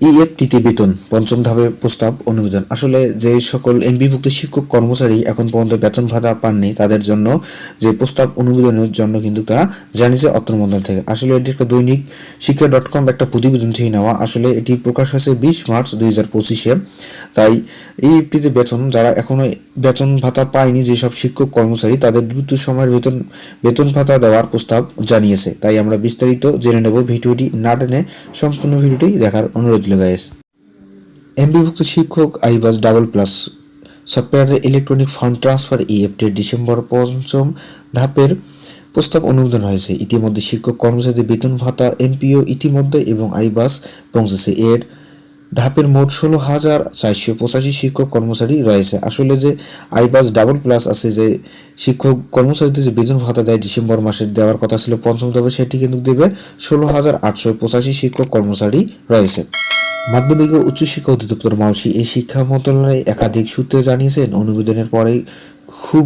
ইএফটিতে বেতন পঞ্চম ধাপে প্রস্তাব অনুমোদন। আসলে যে সকল এনবিভুক্ত শিক্ষক কর্মচারী এখন পর্যন্ত বেতন ভাতা পাননি, তাদের জন্য যে প্রস্তাব অনুমোদনের জন্য কিন্তু তারা জানিয়েছে অর্থ মন্ত্রণালয় থেকে। আসলে এটি একটা দৈনিক শিক্ষা ডট কম একটা প্রতিবেদন থেকে নেওয়া। আসলে এটি প্রকাশ হয়েছে বিশ মার্চ দুই হাজার পঁচিশে। তাই ইএফটিতে বেতন, যারা এখনও বেতন ভাতা পায়নি যেসব শিক্ষক কর্মচারী, তাদের দ্রুত সময়ের বেতন বেতন ভাতা দেওয়ার প্রস্তাব জানিয়েছে। তাই আমরা বিস্তারিত জেনে নেব ভিডিওটি না টেনে সম্পূর্ণ ভিডিওটি দেখার অনুরোধ রইল গাইস এমবিভুক্ত শিক্ষক আইবাস ডাবল প্লাস সফটওয়্যারের ইলেকট্রনিক ফান্ড ট্রান্সফার ইএফটির ডিসেম্বর পঞ্চম ধাপের প্রস্তাব অনুমোদন হয়েছে। ইতিমধ্যে শিক্ষক কর্মচারীদের বেতন ভাতা এমপিও ইতিমধ্যে এবং আইবাস পৌঁছেছে। এর ধাপের মোট ষোলো হাজার চারশো পঁচাশি শিক্ষক কর্মচারী রয়েছে। আসলে যে আইবাস ডাবল প্লাস আছে, যে শিক্ষক কর্মচারীদের যে বেতন ভাতা দেয় ডিসেম্বর মাসে দেওয়ার কথা ছিল পঞ্চম ধাপে, সেটি কিন্তু দেবে ষোলো হাজার আটশো পঁচাশি শিক্ষক কর্মচারী রয়েছে। মাধ্যমিক ও উচ্চশিক্ষা অধিদপ্তর মাউসি এই শিক্ষা মন্ত্রণালয় একাধিক সূত্রে জানিয়েছেন, অনুমোদনের পরেই খুব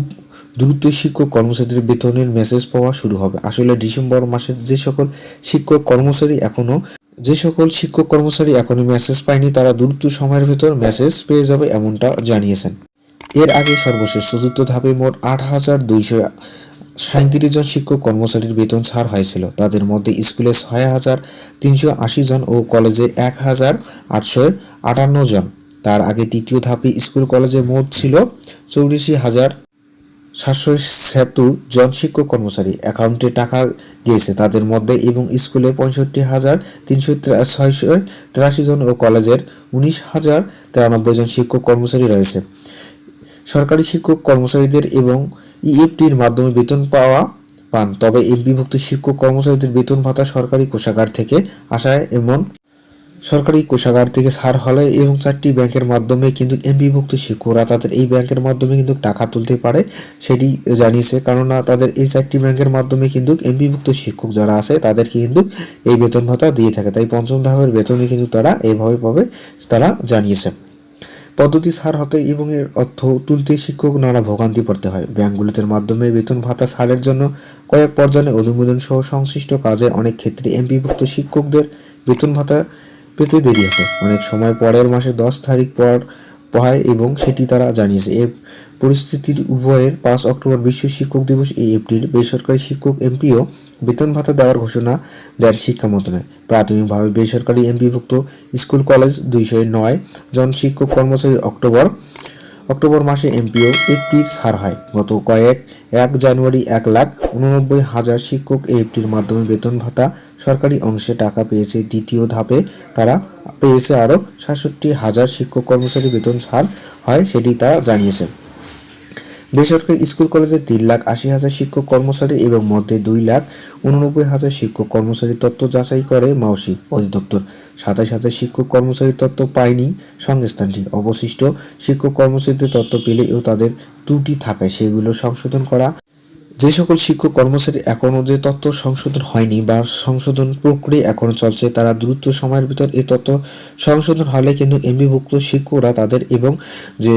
দ্রুত শিক্ষক কর্মচারীদের বেতনের মেসেজ পাওয়া শুরু হবে। আসলে ডিসেম্বর মাসের যে সকল শিক্ষক কর্মচারী এখনও যে সকল শিক্ষক কর্মচারী এখনও মেসেজ পায়নি, তারা দ্রুত সময়ের ভেতর মেসেজ পেয়ে যাবে এমনটা জানিয়েছেন। এর আগে সর্বশেষ চতুর্থ ধাপে মোট আট হাজার দুইশো সাঁত্রিশ জন শিক্ষক কর্মচারীর বেতন ছাড় হয়েছিল। তাদের মধ্যে স্কুলে ছয় হাজার তিনশো আশি জন ও কলেজে এক হাজার আটশো আটান্ন জন। তার আগে তৃতীয় ধাপে স্কুল কলেজে মোট ছিল চৌরাশি হাজার সাতশো ছিয়াত্তর জন শিক্ষক কর্মচারী। অ্যাকাউন্টে টাকা গিয়েছে তাদের মধ্যে এবং স্কুলে পঁয়ষট্টি হাজার তিনশো ছয়শো তিরাশি জন ও কলেজের উনিশ হাজার তিরানব্বই জন শিক্ষক কর্মচারী রয়েছে। সরকারি শিক্ষক কর্মচারীদের এবং ইএফটির মাধ্যমে বেতন পাওয়া পান। তবে এমপিভুক্ত শিক্ষক কর্মচারীদের বেতন ভাতা সরকারি কোষাগার থেকে আসায় এমন সরকারি কোষাগার থেকে ছাড় হলে এবং চারটি ব্যাংকের মাধ্যমে কিন্তু এমপিভুক্ত শিক্ষকরা তাদের এই ব্যাংকের মাধ্যমে কিন্তু টাকা তুলতে পারে সেটি জানিয়েছে। কেননা তাদের এই চারটি ব্যাংকের মাধ্যমে কিন্তু এমপিভুক্ত শিক্ষক যারা আছে তাদেরকে কিন্তু এই বেতন ভাতা দিয়ে থাকে। তাই পঞ্চম ধাপের বেতনে কিন্তু তারা এইভাবে পাবে, তারা জানিয়েছে। পদ্ধতি সার হতে এবং এর অর্থ তুলতে শিক্ষক নানা ভোগান্তি পড়তে হয়। ব্যাংকগুলোতে মাধ্যমে বেতন ভাতা সারের জন্য কয়েক পর্যায়ে অনুমোদন সহ সংশ্লিষ্ট কাজে অনেক ক্ষেত্রে এমপিভুক্ত শিক্ষকদের বেতন ভাতা পেতে দেরি হতো। অনেক সময় পরের মাসে দশ তারিখ পর হয় এবং সেটি তারা জানিয়েছে। এ পরিস্থিতির উভয়ের পাঁচ অক্টোবর বিশ্ব শিক্ষক দিবস, এই এপ্রিল বেসরকারি শিক্ষক এমপিও বেতন ভাতা দেওয়ার ঘোষণা দেন শিক্ষা মন্ত্রণালয়। প্রাথমিকভাবে বেসরকারি এমপিভুক্ত স্কুল কলেজ দুইশো নয় জন শিক্ষক কর্মচারী অক্টোবর অক্টোবর মাসে এমপিও এফটির ছাড় হয়। গত কয়েক, এক জানুয়ারি এক লাখ উননব্বই হাজার শিক্ষক এফটির মাধ্যমে বেতন ভাতা সরকারি অংশে টাকা পেয়েছে। দ্বিতীয় ধাপে তারা পেয়েছে আরও সাতষট্টি হাজার শিক্ষক কর্মচারী বেতন ছাড় হয়, সেটি তারা জানিয়েছে বেসরকারি স্কুল কলেজে তিন লাখ আশি হাজার শিক্ষক কর্মচারী এবং মধ্যে দুই লাখ উননব্বই হাজার শিক্ষক কর্মচারী তত্ত্ব যাচাই করে মাওসি অধিদপ্তর। সাতাশ হাজার শিক্ষক কর্মচারী তত্ত্ব পায়নি সংস্থানটি। অবশিষ্ট শিক্ষক কর্মচারীদের তত্ত্ব পেলে ও তাদের ত্রুটি থাকায় সেগুলো সংশোধন করা যে সকল শিক্ষক কর্মচারী এখনও যে তথ্য সংশোধন হয়নি বা সংশোধন প্রক্রিয়া এখনও চলছে, তারা দ্রুত সময়ের ভিতর এই তথ্য সংশোধন হলে কিন্তু এমবিভুক্ত শিক্ষকরা তাদের এবং যে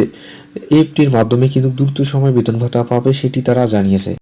এফটির মাধ্যমে কিন্তু দ্রুত সময় বেতন ভাতা পাবে সেটি তারা জানিয়েছে।